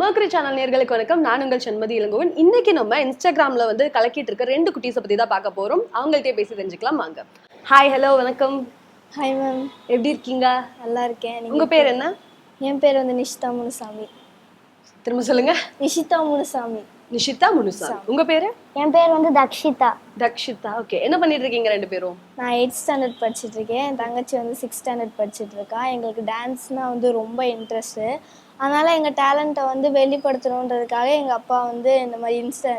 Mercury channel நேர்களுக்கு வணக்கம். நான் உங்கள் சண்மதி இளங்கோவன். இன்னைக்கு நம்ம இன்ஸ்டாகிராம்ல வந்து கலக்கிட்டு இருக்க ரெண்டு குட்டீஸை பத்தி தான் பார்க்க போறோம். அவங்கள்ட்டே பேசி தெரிஞ்சுக்கலாம் வாங்க. ஹாய் ஹலோ வணக்கம். ஹாய் மேம் எப்படி இருக்கீங்க? நல்லா இருக்கேன். உங்க பேர் என்ன? என் பேர் வந்து நிஷிதா முனுசாமி. திரும்ப சொல்லுங்க. நிஷிதா முனுசாமி. நிஷிதா முனுசா உங்க பேரு? என் பேர் வந்து தக்ஷிதா. தக்ஷிதா. ஓகே என்ன பண்ணிட்டு இருக்கீங்க ரெண்டு பேரும்? நான் எயிட் ஸ்டாண்டர்ட் படிச்சுட்டு இருக்கேன் என் தங்கச்சி வந்து சிக்ஸ் ஸ்டாண்டர்ட் படிச்சுட்டு இருக்கா எங்களுக்கு டான்ஸ்னால் வந்து ரொம்ப இன்ட்ரெஸ்ட்டு அதனால் எங்கள் டேலண்ட்டை வந்து வெளிப்படுத்தணுன்றதுக்காக எங்கள் அப்பா வந்து இந்த மாதிரி இன்ஸ்டா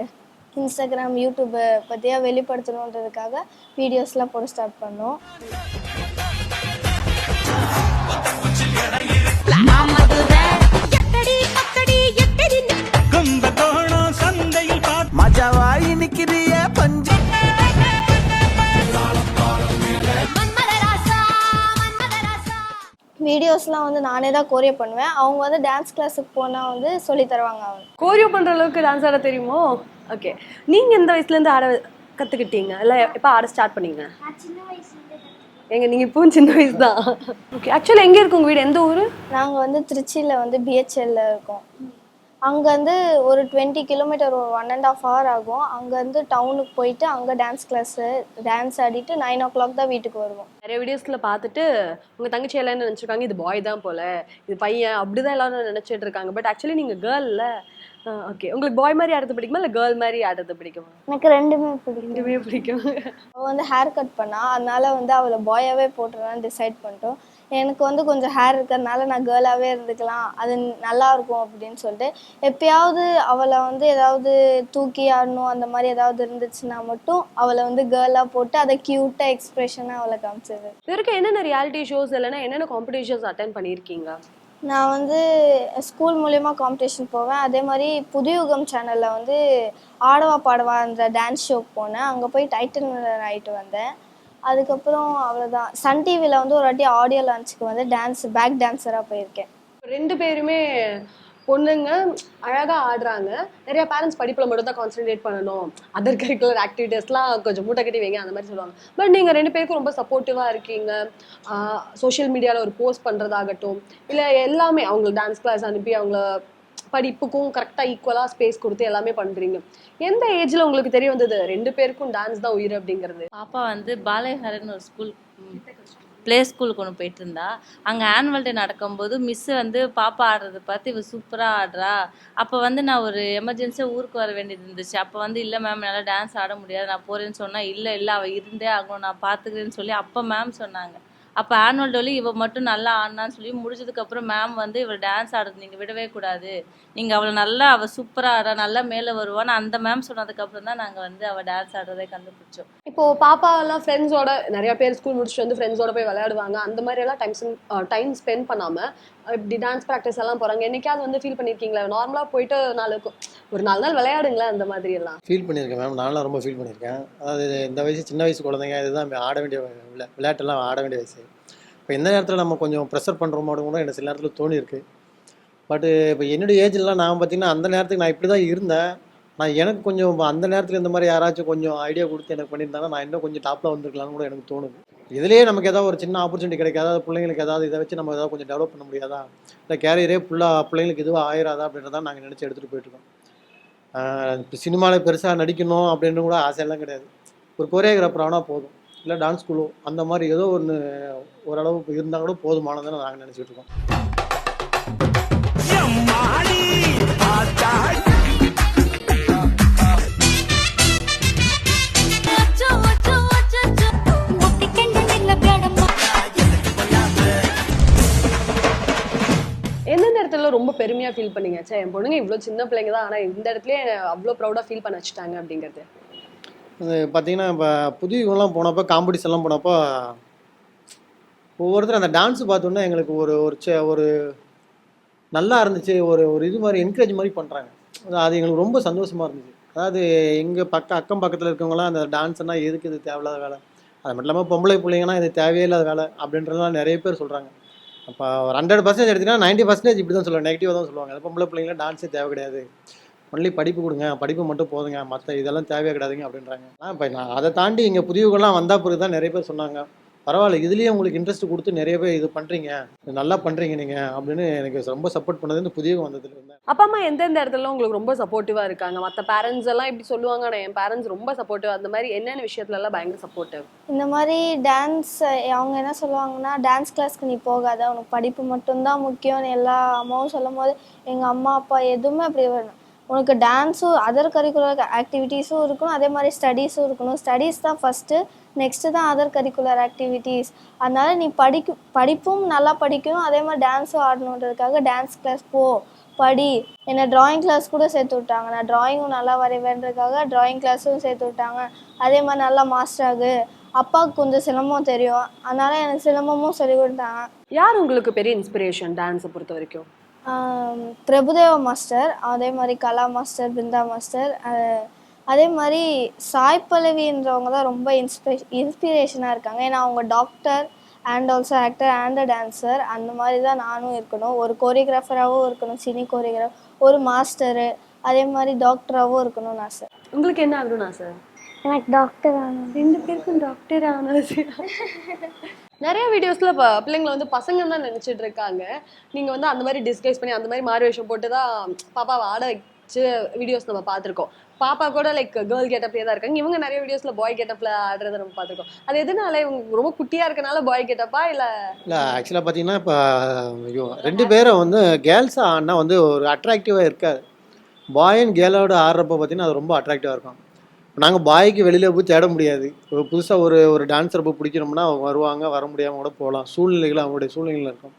இன்ஸ்டாகிராம் யூடியூப்பை பற்றியாக வெளிப்படுத்தணுன்றதுக்காக வீடியோஸ்லாம் போட ஸ்டார்ட் பண்ணோம். வீடியோஸ்லாம் வந்து நானே தான் கோரியோ பண்ணுவேன். அவங்க வந்து டான்ஸ் கிளாஸுக்கு போனால் வந்து சொல்லி தருவாங்க அவங்க. கோரியோ பண்ற அளவுக்கு டான்ஸ் ஆட தெரியுமோ? ஓகே நீங்க எந்த வயசுல இருந்து ஆட கத்துக்கிட்டீங்க? இல்ல எப்ப ஆட ஸ்டார்ட் பண்ணீங்க? எங்க நீங்க இப்போ சின்ன வயசு தான் ஓகே ஆக்சுவலி எங்க இருக்கு உங்க வீடு? எந்த ஊரு? நாங்கள் வந்து திருச்சியில் வந்து பிஹெச்எல்ல இருக்கோம். அங்கேருந்து ஒரு டுவெண்ட்டி கிலோமீட்டர் ஒரு ஒன் அண்ட் ஆஃப் ஹவர் ஆகும். அங்கேருந்து டவுனுக்கு போயிட்டு அங்கே டான்ஸ் கிளாஸு டான்ஸ் ஆடிட்டு நைன் ஓ கிளாக் தான் வீட்டுக்கு வருவோம். நிறைய வீடியோஸ்ல பார்த்துட்டு உங்க தங்கச்சி எல்லாம் என்ன நினைச்சிருக்காங்க? இது பாய் தான் போல இது பையன் அப்படிதான் எல்லாரும் நினைச்சிட்டு இருக்காங்க. பட் ஆக்சுவலி நீங்க கேர்ள்ல ஓகே உங்களுக்கு பாய் மாதிரி ஆடுறது பிடிக்குமா? இல்ல கேர்ள் மாதிரி ஆடுறது பிடிக்குமா? எனக்கு ரெண்டுமே பிடிக்கும். ரெண்டுமே பிடிக்கும்? அவள் வந்து ஹேர் கட் பண்ணா அதனால வந்து அவளை பாயாகவே போட்டுடலான்னு டிசைட் பண்ணிட்டோம். எனக்கு வந்து கொஞ்சம் ஹேர் இருக்கிறதுனால நான் கேர்ளாகவே இருந்துக்கலாம். அது நல்லா இருக்கும் அப்படின்னு சொல்லிட்டு எப்பயாவது அவளை வந்து ஏதாவது தூக்கி ஆடணும் அந்த மாதிரி ஏதாவது இருந்துச்சுன்னா மட்டும் அவளை வந்து கேர்ளாக போட்டு அதை க்யூட்டாக எக்ஸ்ப்ரெஷனாக அவளை காமிச்சது. இது வரைக்கும் என்னென்ன ரியாலிட்டி ஷோஸ் இல்லைன்னா என்னென்ன காம்படிஷன்ஸ் அட்டன் பண்ணியிருக்கீங்க? நான் வந்து ஸ்கூல் மூலயமா காம்படிஷன் போவேன். அதே மாதிரி புதுயுகம் சேனலில் வந்து ஆடவா பாடவா அந்த டான்ஸ் ஷோக்கு போனேன். அங்கே போய் டைட்டில் ஆகிட்டு வந்தேன். அதுக்கப்புறம் அவ்வளோதான் சன் டிவியில் வந்து ஒரு வாட்டி ஆடியோ லான்ச்சுக்கு வந்து டான்ஸ் பேக் டான்ஸராக போயிருக்கேன். ரெண்டு பேருமே பொண்ணுங்க அழகாக ஆடுறாங்க. நிறைய பேரண்ட்ஸ் படிப்பில் மட்டும் தான் கான்சென்ட்ரேட் பண்ணணும். அதர் கரிக்குலர் ஆக்டிவிட்டீஸ்லாம் கொஞ்சம் மூட்டை கட்டி வைங்க அந்த மாதிரி சொல்லுவாங்க. பட் நீங்கள் ரெண்டு பேருக்கும் ரொம்ப சப்போர்ட்டிவாக இருக்கீங்க. சோஷியல் மீடியாவில் ஒரு போஸ்ட் பண்ணுறதாகட்டும் இல்லை எல்லாமே அவங்களுக்கு டான்ஸ் கிளாஸ் அனுப்பி அவங்கள படிப்புக்கும் கரெக்டாக ஈக்குவலாக ஸ்பேஸ் கொடுத்து எல்லாமே பண்றீங்க. எந்த ஏஜ்ல உங்களுக்கு தெரிய வந்தது? ரெண்டு பேருக்கும் டான்ஸ் தான் உயிர் அப்படிங்கிறது. பாப்பா வந்து பாலைஹரன் ஒரு ஸ்கூல் ப்ளே ஸ்கூலுக்கு ஒன்று போயிட்டு இருந்தா. அங்கே ஆனுவல் டே நடக்கும்போது மிஸ்ஸு வந்து பாப்பா ஆடுறத பார்த்து இவ சூப்பராக ஆடுறா. அப்போ வந்து நான் ஒரு எமர்ஜென்சியாக ஊருக்கு வர வேண்டியது இருந்துச்சு. அப்போ வந்து இல்லை மேம் என்னால் டான்ஸ் ஆட முடியாது. நான் போகிறேன்னு சொன்னால் இல்லை இல்லை அவள் இருந்தே ஆகணும். நான் பார்த்துக்கிறேன்னு சொல்லி அப்போ மேம் சொன்னாங்க. அப்போ ஆனுவல் டோலி இவ மட்டும் நல்லா ஆடினான்னு சொல்லி முடிச்சதுக்கப்புறம் மேம் வந்து இவள் டான்ஸ் ஆடுறது நீங்கள் விடவே கூடாது. நீங்கள் அவளை நல்லா அவள் சூப்பராக ஆடுறா நல்லா மேலே வருவான்னு அந்த மேம் சொன்னதுக்கப்புறம் தான் நாங்கள் வந்து அவள் டான்ஸ் ஆடுறதை கண்டுபிடிச்சோம். இப்போ பாப்பா எல்லாம் ஃப்ரெண்ட்ஸோட நிறைய பேர் ஸ்கூல் முடிச்சுட்டு வந்து ஃப்ரெண்ட்ஸோட போய் விளையாடுவாங்க. அந்த மாதிரி எல்லாம் டைம் டைம் ஸ்பெண்ட் பண்ணாம இப்படி டான்ஸ் ப்ராக்டிஸ் எல்லாம் போறாங்க. என்னைக்காவது வந்து ஃபீல் பண்ணிருக்கீங்களா? நார்மலா போயிட்டு நாளுக்கு ஒரு நாலு நாள் விளையாடுங்களேன் அந்த மாதிரி எல்லாம். ஃபீல் பண்ணியிருக்கேன் மேம் நான்லாம் ரொம்ப ஃபீல் பண்ணியிருக்கேன் அதாவது இந்த வயசு சின்ன வயசு குழந்தைங்க இதுதான் ஆட வேண்டிய விளை விளையாட்டெல்லாம் ஆட வேண்டிய வயசு. இப்போ எந்த நேரத்தில் நம்ம கொஞ்சம் ப்ரெஷர் பண்ணுறோமோ கூட எனக்கு சில நேரத்தில் தோணியிருக்கு. பட்டு இப்போ என்னுடைய ஏஜ்லாம் நான் பார்த்தீங்கன்னா அந்த நேரத்துக்கு நான் இப்படி தான் இருந்தேன். நான் எனக்கு கொஞ்சம் அந்த நேரத்தில் இந்த மாதிரி யாராச்சும் கொஞ்சம் ஐடியா கொடுத்து எனக்கு பண்ணியிருந்தாங்கன்னா நான் இன்னும் கொஞ்சம் டாப்பில் வந்திருக்கலாம்னு கூட எனக்கு தோணுது. இதுலேயே நமக்கு ஏதாவது ஒரு சின்ன ஆப்பர்ச்சுனிட்டி கிடைக்காத? பிள்ளைங்களுக்கு ஏதாவது இதை வச்சு நம்ம ஏதாவது கொஞ்சம் டெவலப் பண்ண முடியாதா? இல்லை கேரியரே ஃபுல்லாக பிள்ளைங்களுக்கு இதுவாக ஆயிராதா? அப்படின்றத நாங்கள் நினச்சி எடுத்துகிட்டு போயிட்டுருக்கோம் இப்போ சினிமாவில் பெருசாக நடிக்கணும் அப்படின்னு கூட ஆசையெல்லாம் கிடையாது. ஒரு கொரியோகிராஃபர் ஆனால் போதும். இல்லை டான்ஸ் குழு அந்த மாதிரி ஏதோ ஒன்று ஓரளவுக்கு இருந்தால் கூட போதுமானதுன்னு நாங்கள் நினச்சிட்டு இருக்கோம். ரொம்ப பெருமையா ஃபீல் பண்ணீங்க. சே என் பொண்ணுங்க இவ்வளவு சின்ன பிள்ளைங்க தான். ஆனா இந்த இடத்துலயே அவ்வளோ ப்ரௌடா ஃபீல் பண்ண வச்சுட்டாங்க அப்படிங்கிறது. அது பார்த்தீங்கன்னா இப்போ புதிய இவங்கெல்லாம் போனப்போ காம்படிஷன்லாம் போனப்போ ஒவ்வொருத்தரும் அந்த டான்ஸ் பார்த்தோன்னே எங்களுக்கு ஒரு ஒரு சே- ஒரு நல்லா இருந்துச்சு. ஒரு ஒரு இது மாதிரி என்கரேஜ் மாதிரி பண்ணுறாங்க அது எங்களுக்கு ரொம்ப சந்தோஷமாக இருந்துச்சு. அதாவது எங்கள் பக்கம் அக்கம் பக்கத்தில் இருக்கவங்களாம் அந்த டான்ஸ்னால் எதுக்கு இது தேவையில்லாத வேலை? அது மட்டும் இல்லாமல் பொம்பளை பிள்ளைங்கன்னா இது தேவையே இல்லாத வேலை அப்படின்றதெல்லாம் நிறைய பேர் சொல்கிறாங்க அப்போ ஒரு ஹண்ட்ரட் பர்சன்டேஜ் எடுத்தீங்கன்னா நைன்ட்டி பர்சன்டேஜ் இப்படி தான் சொல்லுவாங்க நெகட்டிவாக தான் சொல்லுவாங்க. அது பொம்பளை பிள்ளைங்கள டான்ஸே தேவை கிடையாது. ஒன்லி படிப்பு கொடுங்க. படிப்பு மட்டும் போதுங்க. மற்ற இதெல்லாம் தேவையே கிடையாதுங்க அப்படின்றாங்க. ஆனால் இப்போ நான் அதை தாண்டி இங்கே புதியவங்களாம் வந்தால் பிறகு தான் நிறைய பேர் சொன்னாங்க. பரவாயில்ல இதுலேயே உங்களுக்கு இன்ட்ரெஸ்ட் கொடுத்து நிறைய பேர் இது பண்ணுறீங்க நல்லா பண்ணுறீங்க நீங்கள் அப்படின்னு எனக்கு ரொம்ப சப்போர்ட் பண்ணது இந்த புதிய வந்ததுல இருந்தேன் அப்பா அம்மா எந்தெந்த இடத்துல உங்களுக்கு ரொம்ப சப்போர்ட்டிவா இருக்காங்க? மத்த பேரண்ட்ஸ் எல்லாம் இப்படி சொல்லுவாங்க ஆனா என் பேரண்ட்ஸ் ரொம்ப சப்போர்ட்டிவ் அந்த மாதிரி என்னென்ன விஷயத்துல எல்லாம் பயங்கர சப்போர்ட்டிவ் இந்த மாதிரி டான்ஸ் அவங்க என்ன சொல்லுவாங்கன்னா டான்ஸ் கிளாஸ்க்கு நீ போகாத. உனக்கு படிப்பு மட்டும்தான் முக்கியம்னு எல்லா அம்மாவும் சொல்லும் போது எங்கள் அம்மா அப்பா எதுவுமே அப்படி வேணும் உனக்கு டான்ஸும் அதர் கரிக்குலர் ஆக்டிவிட்டீஸும் இருக்கணும். அதே மாதிரி ஸ்டடீஸும் இருக்கணும். ஸ்டடீஸ் தான் ஃபஸ்ட்டு நெக்ஸ்ட்டு தான் அதர் கரிக்குலர் ஆக்டிவிட்டீஸ் அதனால நீ படிக்கும் படிப்பும் நல்லா படிக்கணும் அதே மாதிரி டான்ஸும் ஆடணுன்றதுக்காக டான்ஸ் கிளாஸ் போ படி. என்னை டிராயிங் கிளாஸ் கூட சேர்த்து விட்டாங்க. நான் டிராயிங்கும் நல்லா வரைவேன்றதுக்காக டிராயிங் கிளாஸும் சேர்த்து விட்டாங்க. அதே மாதிரி நல்லா மாஸ்டர் ஆகு. அப்பாவுக்கு கொஞ்சம் சிலம்பம் தெரியும். அதனால எனக்கு சிலம்பமும் சொல்லி கொடுத்தாங்க. யார் உங்களுக்கு பெரிய இன்ஸ்பிரேஷன் டான்ஸை பொறுத்த வரைக்கும்? பிரபுதேவா மாஸ்டர் அதே மாதிரி கலா மாஸ்டர் பிருந்தா மாஸ்டர் அதே மாதிரி சாய் பல்லவின்றவங்க தான் ரொம்ப இன்ஸ்பிரே இன்ஸ்பிரேஷனாக இருக்காங்க. ஏன்னா அவங்க doctor and also actor and a dancer அந்த மாதிரி தான் நானும் இருக்கணும். ஒரு கோரியோகிராஃபராகவும் இருக்கணும். சினி கோரியோகிராஃப் ஒரு மாஸ்டரு அதே மாதிரி டாக்டராகவும் இருக்கணும்னு ஆசை. உங்களுக்கு என்ன ஆகணும்னா சார் எனக்கு டாக்டர் ஆகணும். ரெண்டு பேருக்கும் டாக்டர் ஆனது நிறைய வீடியோஸ்ல பிள்ளைங்களை வந்து பசங்க தான் நினைச்சிட்டு இருக்காங்க. நீங்க வந்து அந்த மாதிரி டிஸ்கைஸ் பண்ணி அந்த மாதிரி மாறு வேஷம் போட்டு தான் பாப்பாவை ஆட வச்சு வீடியோஸ் நம்ம பார்த்துருக்கோம். பாப்பா கூட லைக் கேர்ள் கெட்டப்லேயே தான் இருக்காங்க. இவங்க நிறைய வீடியோஸ்ல பாய் கெட்டப்ல ஆடுறத நம்ம பார்த்துருக்கோம். அது எதனால இவங்க ரொம்ப குட்டியா இருக்கனால பாய் கெட்டப்பா இல்ல? இல்லை ஆக்சுவலாக பார்த்தீங்கன்னா இப்போ ஐயோ ரெண்டு பேரும் வந்து கேர்ள்ஸ் ஆடினா வந்து ஒரு அட்ராக்டிவா இருக்காது. பாய் அண்ட் கேர்ளோட ஆடுறப்ப பார்த்தீங்கன்னா அது ரொம்ப அட்ராக்டிவாக இருக்கும். நாங்கள் பாய்க்கு வெளியில் போய் தேட முடியாது. ஒரு புதுசாக ஒரு ஒரு டான்ஸரை போய் பிடிக்கிறோம்னா அவங்க வருவாங்க வர முடியாமல் கூட போகலாம். சூழ்நிலைகள் அவங்களுடைய சூழ்நிலைகள் இருக்கும்.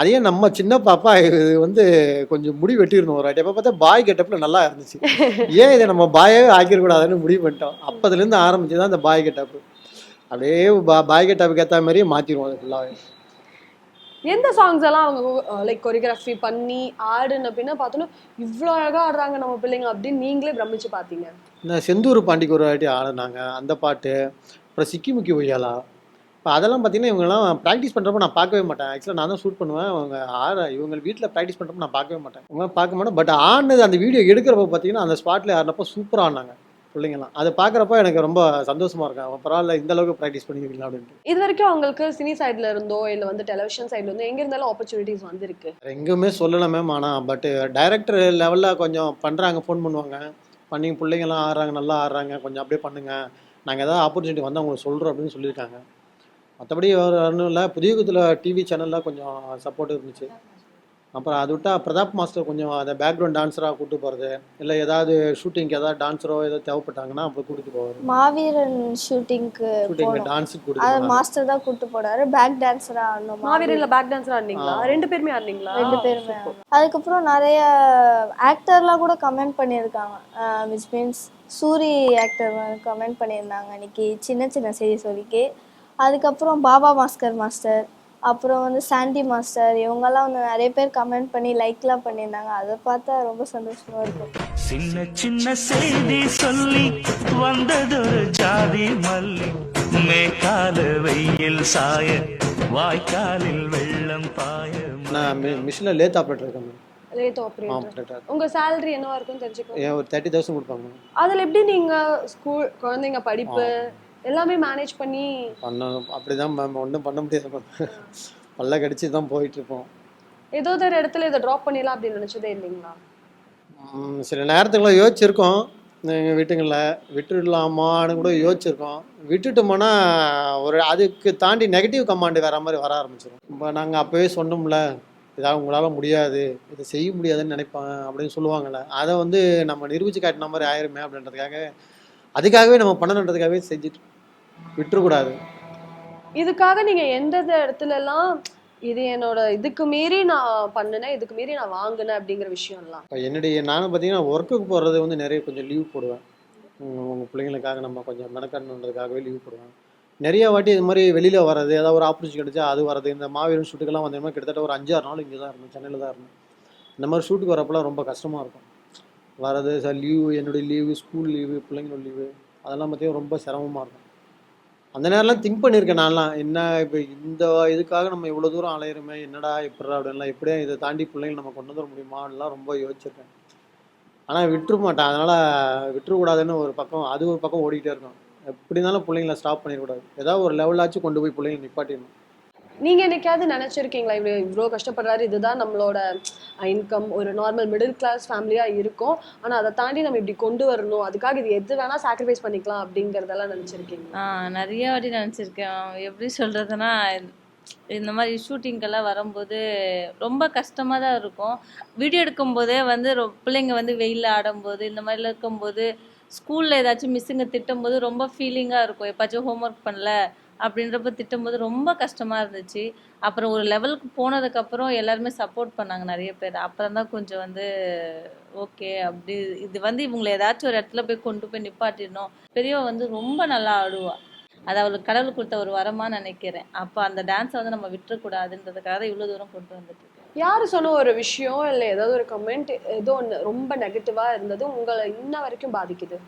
அதே நம்ம சின்ன பாப்பா இது வந்து கொஞ்சம் முடி வெட்டிடணும் ஒரு வாட்டி. அப்போ பார்த்தா பாய் கெட்டப்பில் நல்லா இருந்துச்சு. ஏன் இதை நம்ம பாயாவே ஆக்கிடக்கூடாதுன்னு முடிவு பண்ணிட்டோம். அப்போதுலேருந்து ஆரம்பிச்சு தான் அந்த பாய் கெட்டப்பு. அப்படியே பா பாய் கெட்டப்புக்கு ஏற்ற மாதிரியே மாற்றிடுவோம் அது ஃபுல்லாகவே எந்த சாங்ஸ் எல்லாம் அவங்க லைக் கொரியோகிராஃபி பண்ணி ஆடுன பின்ன பார்த்தோன்னா இவ்வளோ அழகா ஆடுறாங்க நம்ம பிள்ளைங்க அப்படின்னு நீங்களே பிரமிச்சு பார்த்தீங்க. இந்த செந்தூர் பாண்டிக்கு ஒரு வாட்டி ஆடினாங்க. அந்த பாட்டு. அப்புறம் சிக்கி முக்கி ஒய்யாலா. இப்போ அதெல்லாம் பார்த்தீங்கன்னா இவங்கெல்லாம் ப்ராக்டிஸ் பண்ணுறப்ப நான் பார்க்கவே மாட்டேன். ஆக்சுவலாக நான் தான் ஷூட் பண்ணுவேன். அவங்க ஆட இவங்க வீட்டில் ப்ராக்டிஸ் பண்ணுறப்ப நான் பார்க்கவே மாட்டேன். இவங்க பார்க்க மாட்டேன். பட் ஆடினது அந்த வீடியோ எடுக்கிறப்ப பார்த்தீங்கன்னா அந்த ஸ்பாட்டில் ஆடினப்போ சூப்பராக ஆடினாங்க பிள்ளைங்கலாம் அதை பார்க்குறப்ப எனக்கு ரொம்ப சந்தோஷமா இருக்கும். பரவாயில்ல இந்த அளவுக்கு ப்ராக்டிஸ் பண்ணிக்கிறீங்களா அப்படின்ட்டு. இது வரைக்கும் அவங்களுக்கு சினி சைடுல இருந்தோ இல்ல வந்து டெலிவிஷன் சைடுல இருந்தோ எங்க இருந்தாலும் ஆப்பர்ச்சுனிட்டிஸ் வந்திருக்கு. எங்கேயுமே சொல்லலை மேம் ஆனால் பட்டு டைரக்டர் லெவலில் கொஞ்சம் பண்ணுறாங்க ஃபோன் பண்ணுவாங்க. பண்ணி பிள்ளைங்கலாம் ஆடுறாங்க நல்லா ஆடுறாங்க. கொஞ்சம் அப்படியே பண்ணுங்க. நாங்கள் ஏதாவது ஆப்பர்ச்சுனிட்டி வந்து அவங்களுக்கு சொல்கிறோம் அப்படின்னு சொல்லியிருக்காங்க. மற்றபடி வேறு ஒன்றும் இல்லை. புதியகுத்தில் டிவி சேனலில் கொஞ்சம் சப்போர்ட் இருந்துச்சு. அப்புறம் அது விட்டா பிரதாப் மாஸ்டர் கொஞ்சம் அதை பேக்ரவுண்ட் டான்ஸராக கூட்டு போகிறது இல்லை ஏதாவது ஷூட்டிங்க்கு ஏதாவது டான்ஸரோ ஏதாவது தேவைப்பட்டாங்கன்னா அப்போ கூட்டிட்டு போவார். மாவீரன் ஷூட்டிங்க்கு ஷூட்டிங் போனோம். டான்ஸுக்கு போனாரு. மாஸ்டர் தான் கூட்டு போனாரு. பேக் டான்ஸரா ஆடணும் மாவீரன்ல பேக் டான்ஸர் ஆடினீங்களா. ரெண்டு பேருமே ஆடினீங்களா ரெண்டு பேருமே. அதுக்கப்புறம் நிறைய ஆக்டர்லாம் கூட கமெண்ட் பண்ணியிருக்காங்க. Which means Soori actor comment பண்ணியிருந்தாங்க அன்னைக்கு. சின்ன சின்ன செய்தி சொல்லிக்கு. அதுக்கப்புறம் பாபா மாஸ்கர் மாஸ்டர் அப்புறம் வந்து சாண்டி மாஸ்டர் இவங்கெல்லாம் வந்து நிறைய பேர் கமெண்ட் பண்ணி லைக்லாம் பண்ணியிருந்தாங்க. அதை பார்த்தா ரொம்ப சந்தோஷமா இருக்கும். சின்ன சின்ன செய்தி சொல்லி வந்ததொரு ஜாதி மல்லி. மேற்கால வெயில் சாய வாய்க்காலில் வெள்ளம் பாய. நான் மிஷினில் லேத் ஆப்ரேட்டர் இருக்கேன் மேம். லேட் ஆப்ரேட்டர் உங்க salary என்னவா இருக்கும்னு தெரிஞ்சுக்கோ. ஏன் ஒரு தேர்ட்டி தௌசண்ட் கொடுப்பாங்க அதுல எப்படி நீங்க ஸ்கூல் குழந்தைங்க படிப்பு எல்லாமே மேனேஜ் பண்ணி பண்ணணும். அப்படிதான் மேம் ஒன்றும் பண்ண முடியாது. பல்ல கடிச்சு தான் போயிட்டு இருப்போம் ஏதோ ஒரு இடத்துல இதை ட்ராப் பண்ணிடலாம் அப்படின்னு நினைச்சதே இல்லைங்களா? சில நேரத்துக்குள்ள யோசிச்சிருக்கோம். எங்கள் வீட்டுங்களில் விட்டுடலாமான்னு கூட யோசிச்சிருக்கோம். விட்டுட்டோம்னா ஒரு அதுக்கு தாண்டி நெகட்டிவ் கமாண்டு வேற மாதிரி வர ஆரம்பிச்சிடும் இப்போ நாங்கள் அப்போவே சொன்னோம்ல இதாக உங்களால் முடியாது இதை செய்ய முடியாதுன்னு நினைப்பாங்க அப்படின்னு சொல்லுவாங்கள்ல அதை வந்து நம்ம நிரூபிச்சு காட்டின மாதிரி ஆயிருமே அப்படின்றதுக்காக அதுக்காகவே நம்ம பண்ணணுன்றதுக்காகவே செஞ்சுட்டு விட்டுறக்கூடாது. இதுக்காக நீங்க எந்தெந்த இடத்துல எல்லாம் இது என்னோட இதுக்கு மீறி நான் பண்ணினேன் இதுக்கு மீறி நான் வாங்கினேன் அப்படிங்கிற விஷயம்லாம்? இப்போ என்னுடைய நானும் பார்த்தீங்கன்னா ஒர்க்குக்கு போகிறது வந்து நிறைய கொஞ்சம் லீவ் போடுவேன். உங்கள் பிள்ளைங்களுக்காக நம்ம கொஞ்சம் மெனக்கணுன்றதுக்காகவே லீவ் போடுவேன். நிறைய வாட்டி இது மாதிரி வெளியில் வர்றது ஏதாவது ஒரு ஆப்பர்ச்சுனிட்டி கிடைச்சா அது வர்றது இந்த மாவீரன் ஷூட்டுக்கெல்லாம் வந்த மாதிரி கிட்டத்தட்ட ஒரு அஞ்சாறு நாள் இங்கே தான் இருந்தேன் சென்னையில் தான் இருந்தேன். இந்த மாதிரி ஷூட்டுக்கு வரப்பெல்லாம் ரொம்ப கஷ்டமாக இருக்கும். வர்றது சார் லீவு என்னுடைய லீவு ஸ்கூல் லீவு பிள்ளைங்களோட லீவு அதெல்லாம் பார்த்தீங்கன்னா ரொம்ப சிரமமாக இருக்கும். அந்த நேரம்லாம் திங்க் பண்ணியிருக்கேன் நான்லாம். என்ன இப்போ இந்த இதுக்காக நம்ம இவ்வளோ தூரம் அலையிறோமே என்னடா எப்படா அப்படின்லாம். எப்படியா இதை தாண்டி பிள்ளைங்க நம்ம கொண்டு வர முடியுமான்லாம் ரொம்ப யோசிச்சிருக்கேன். ஆனால் விட்டுற மாட்டேன். அதனால் விட்டுறக்கூடாதுன்னு ஒரு பக்கம் அது ஒரு பக்கம் ஓடிக்கிட்டே இருக்கும். எப்படி இருந்தாலும் பிள்ளைங்கள ஸ்டாப் பண்ணிடக்கூடாது. ஏதாவது ஒரு லெவலாச்சும் கொண்டு போய் பிள்ளைங்களை நிப்பாட்டிடணும். நீங்க என்னைக்காவது நினைச்சிருக்கீங்களா? இவ்வளோ இவ்வளோ கஷ்டப்படுறாரு இதுதான் நம்மளோட இன்கம் ஒரு நார்மல் மிடில் கிளாஸ் ஃபேமிலியா இருக்கும். ஆனா அதை தாண்டி நம்ம இப்படி கொண்டு வரணும். அதுக்காக இது எது வேணா சாக்ரிஃபைஸ் பண்ணிக்கலாம் அப்படிங்கறதெல்லாம் நினைச்சிருக்கீங்க நிறைய வாட்டி நினச்சிருக்கேன். எப்படி சொல்கிறதுனா இந்த மாதிரி ஷூட்டிங்கெல்லாம் வரும்போது ரொம்ப கஷ்டமாக தான் இருக்கும். வீடியோ எடுக்கும்போதே வந்து ரொ- பிள்ளைங்க வந்து வெயிலில் ஆடும்போது இந்த மாதிரிலாம் இருக்கும்போது ஸ்கூலில் ஏதாச்சும் மிஸ்ஸுங்க திட்டும்போது ரொம்ப ஃபீலிங்காக இருக்கும். எப்பாச்சும் ஹோம்ஒர்க் பண்ணல அப்படின்றப்ப திட்டும்போது ரொம்ப கஷ்டமாக இருந்துச்சு. அப்புறம் ஒரு லெவலுக்கு போனதுக்கப்புறம் எல்லாருமே சப்போர்ட் பண்ணாங்க நிறைய பேர். அப்புறம் தான் கொஞ்சம் வந்து ஓகே அப்படி இது வந்து இவங்களை ஏதாச்சும் ஒரு இடத்துல போய் கொண்டு போய் நிப்பாட்டிடணும். பெரியவ வந்து ரொம்ப நல்லா ஆடுவா. அது அவளுக்கு கடவுள் கொடுத்த ஒரு வரமா நினைக்கிறேன். அப்போ அந்த டான்ஸை வந்து நம்ம விட்டுறக்கூடாதுன்றதுக்காக தான் இவ்வளோ தூரம் கொண்டு வந்துட்டு யாரு சொன்ன ஒரு விஷயம் இல்ல ஏதாவது ஒரு கமெண்ட் ஏதோ ஒன்று ரொம்ப நெகட்டிவா இருந்தது உங்களை இன்ன வரைக்கும் பாதிக்குது?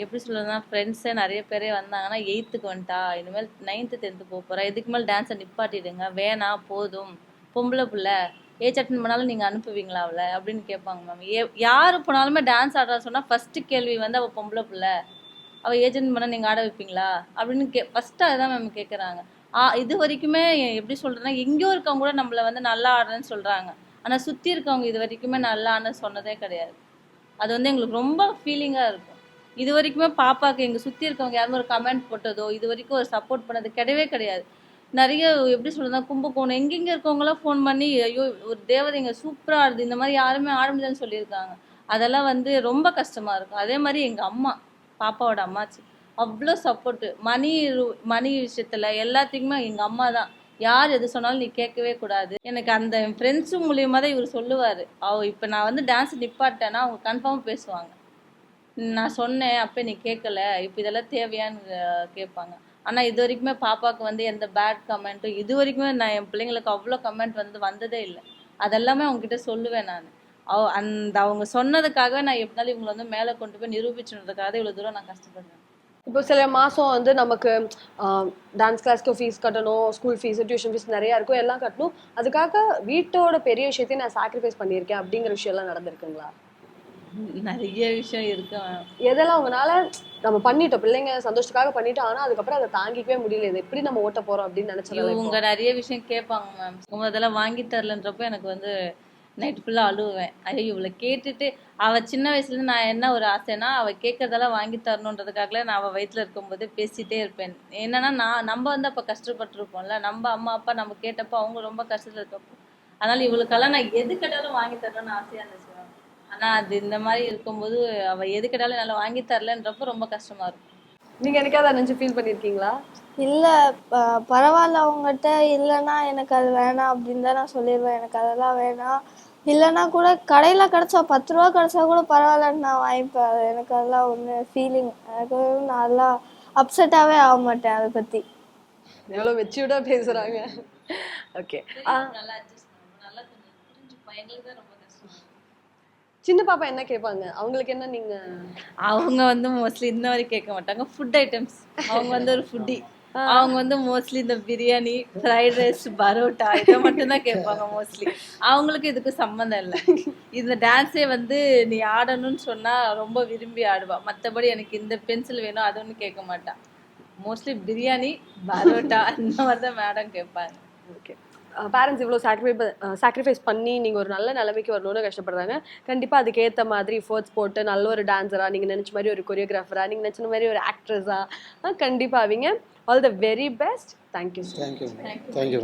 எப்படி சொல்றதுன்னா ஃப்ரெண்ட்ஸே நிறைய பேரே வந்தாங்கன்னா எயித்துக்கு வந்துட்டா இனிமேல் நைன்த்து டென்த்து போக போகிறா இதுக்கு மேல் டான்ஸை நிப்பாட்டிடுங்க. வேணாம் போதும். பொம்பளை பிள்ளை ஏஜ் அட்டன் பண்ணாலும் நீங்கள் அனுப்புவீங்களா அவளை? அப்படின்னு கேட்பாங்க மேம் ஏ யார் போனாலுமே டான்ஸ் ஆடுறா சொன்னால் ஃபஸ்ட்டு கேள்வி வந்து அவள் பொம்பளை பிள்ளை. அவள் ஏஜ் அட்டன் பண்ணால் நீங்கள் ஆட வைப்பீங்களா? அப்படின்னு கே ஃபஸ்ட்டு அதுதான் மேம் கேட்குறாங்க ஆ இது வரைக்குமே எப்படி சொல்கிறேன்னா எங்கேயோ இருக்கவங்க கூட நம்மளை வந்து நல்லா ஆடுறேன்னு சொல்கிறாங்க ஆனால் சுற்றி இருக்கவங்க இது வரைக்குமே நல்லா ஆடுன்னு சொன்னதே கிடையாது. அது வந்து எங்களுக்கு ரொம்ப ஃபீலிங்காக இருக்கும். இது வரைக்குமே பாப்பாவுக்கு எங்கள் சுற்றி இருக்கவங்க யாரும் ஒரு கமெண்ட் போட்டதோ இது வரைக்கும் ஒரு சப்போர்ட் பண்ணது கிடையவே கிடையாது. நிறைய எப்படி சொல்றதுனா கும்பகோணம் எங்கெங்கே இருக்கவங்களாம் ஃபோன் பண்ணி ஐயோ ஒரு தேவதைங்க சூப்பராக ஆடுது இந்த மாதிரி யாருமே ஆட முடியாதுன்னு சொல்லியிருக்காங்க. அதெல்லாம் வந்து ரொம்ப கஷ்டமாக இருக்கும். அதே மாதிரி எங்கள் அம்மா பாப்பாவோட அம்மாச்சி அவ்வளோ சப்போர்ட்டு மணி மணி விஷயத்தில் எல்லாத்துக்குமே எங்கள் அம்மா தான். யார் எது சொன்னாலும் நீ கேட்கவே கூடாது. எனக்கு அந்த என் ஃப்ரெண்ட்ஸு மூலியமாக தான் இவர் சொல்லுவார். அவ இப்போ நான் வந்து டான்ஸ் நிப்பாட்டேன்னா அவங்க கன்ஃபார்மாக பேசுவாங்க. நான் சொன்னேன் அப்போ நீ கேட்கல இப்போ இதெல்லாம் தேவையான்னு கேட்பாங்க ஆனால் இது வரைக்குமே பாப்பாவுக்கு வந்து எந்த பேட் கமெண்ட்டும் இது வரைக்குமே நான் என் பிள்ளைங்களுக்கு அவ்வளோ கமெண்ட் வந்து வந்ததே இல்லை. அதெல்லாமே அவங்ககிட்ட சொல்லுவேன் நான். அவ அந்த அவங்க சொன்னதுக்காக நான் எப்படினாலும் இவங்களை வந்து மேலே கொண்டு போய் நிரூபிச்சுன்றதுக்காக இவ்வளோ தூரம் நான் கஷ்டப்படுறேன். இப்போ சில மாசம் வந்து நமக்கு டான்ஸ் கிளாஸ்க்கு ஃபீஸ் கட்டணும் ஸ்கூல் ஃபீஸ் டியூஷன் ஃபீஸ் நிறைய இருக்கும் எல்லாம் கட்டணும். அதுக்காக வீட்டோட பெரிய விஷயத்தையும் நான் சாக்ரிஃபைஸ் பண்ணியிருக்கேன் அப்படிங்கிற விஷயம் எல்லாம் நடந்திருக்குங்களா? நிறைய விஷயம் இருக்கு. எதெல்லாம் உங்களால நம்ம பண்ணிட்டோம் பிள்ளைங்க சந்தோஷத்துக்காக பண்ணிட்டோம் ஆனா அதுக்கப்புறம் அதை தாங்கிக்கவே முடியல. இது எப்படி நம்ம ஓட்ட போறோம் அப்படின்னு நினைச்சது இவங்க நிறைய விஷயம் கேட்பாங்க மேம் அதெல்லாம் வாங்கி தரலன்றப்போ எனக்கு வந்து நைட் ஃபுல்லாக அழுவேன். ஐயோ இவளை கேட்டுட்டு அவள் சின்ன வயசுலேருந்து நான் என்ன ஒரு ஆசைன்னா அவள் கேட்கறதெல்லாம் வாங்கி தரணுன்றதுக்காகல நான் அவள் வயித்துல இருக்கும்போது பேசிட்டே இருப்பேன். என்னன்னா நான் நம்ம வந்து அப்போ கஷ்டப்பட்டிருப்போம்ல. நம்ம அம்மா அப்பா நம்ம கேட்டப்போ அவங்க ரொம்ப கஷ்டத்தில் இருக்கப்போ. அதனால இவளுக்கெல்லாம் நான் எது கேட்டாலும் வாங்கி தரணும்னு ஆசையாக இருந்துச்சு ஆனால் அது இந்த மாதிரி இருக்கும்போது அவள் எது கேட்டாலும் என்னால் வாங்கி தரலன்றப்போ ரொம்ப கஷ்டமா இருக்கும். நீங்க எனக்காவது நினைச்சு ஃபீல் பண்ணிருக்கீங்களா? இல்லை பரவாயில்ல அவங்ககிட்ட இல்லைன்னா எனக்கு அது வேணாம் அப்படின்னு தான் நான் சொல்லிடுவேன் எனக்கு அதெல்லாம் வேணாம். இல்லைன்னா கூட கடையில் கிடச்சா பத்து ரூபா கிடச்சா கூட பரவாயில்லன்னு நான் வாங்கிப்பேன். அது எனக்கு அதெல்லாம் ஒன்று ஃபீலிங் எனக்கு நான் அதெல்லாம் அப்செட்டாகவே ஆக மாட்டேன் அதை பற்றி எவ்வளவு மெச்சூர்டா பேசுறாங்க. ஓகே நல்லா நல்லா எங்களுக்கு தான் ரொம்ப. சின்ன பாப்பா என்ன கேட்பாங்க அவங்களுக்கு என்ன நீங்க? அவங்க வந்து மோஸ்ட்லி இந்த மாதிரி கேட்க மாட்டாங்க. ஃபுட் ஐட்டம்ஸ் அவங்க வந்து ஒரு ஃபுட்டி அவங்க வந்து மோஸ்ட்லி இந்த பிரியாணி ஃப்ரைட் ரைஸ் பரோட்டா இதை மட்டும் தான் கேட்பாங்க மோஸ்ட்லி அவங்களுக்கு இதுக்கு சம்மந்தம் இல்லை. இந்த டான்ஸே வந்து நீ ஆடணும்னு சொன்னா ரொம்ப விரும்பி ஆடுவா. மற்றபடி எனக்கு இந்த பென்சில் வேணும் அது ஒன்றும் கேட்க மாட்டா. மோஸ்ட்லி பிரியாணி பரோட்டா இந்த மாதிரி தான் மேடம் கேட்பாங்க. ஓகே பேரண்ட்ஸ் இவ்வளோ சாக்ரிஃபை சாக்ரிஃபைஸ் பண்ணி நீங்கள் ஒரு நல்ல நிலைமைக்கு வரணும்னு கஷ்டப்படுறாங்க. கண்டிப்பாக அதுக்கேற்ற மாதிரி எஃபர்ட்ஸ் போட்டு நல்ல ஒரு டான்ஸராக நீங்கள் நினச்ச மாதிரி ஒரு கொரியோகிராஃபராக நீங்கள் நினச்ச மாதிரி ஒரு ஆக்ட்ரஸாக கண்டிப்பாக அவங்க. All the very best thank you thank you thank you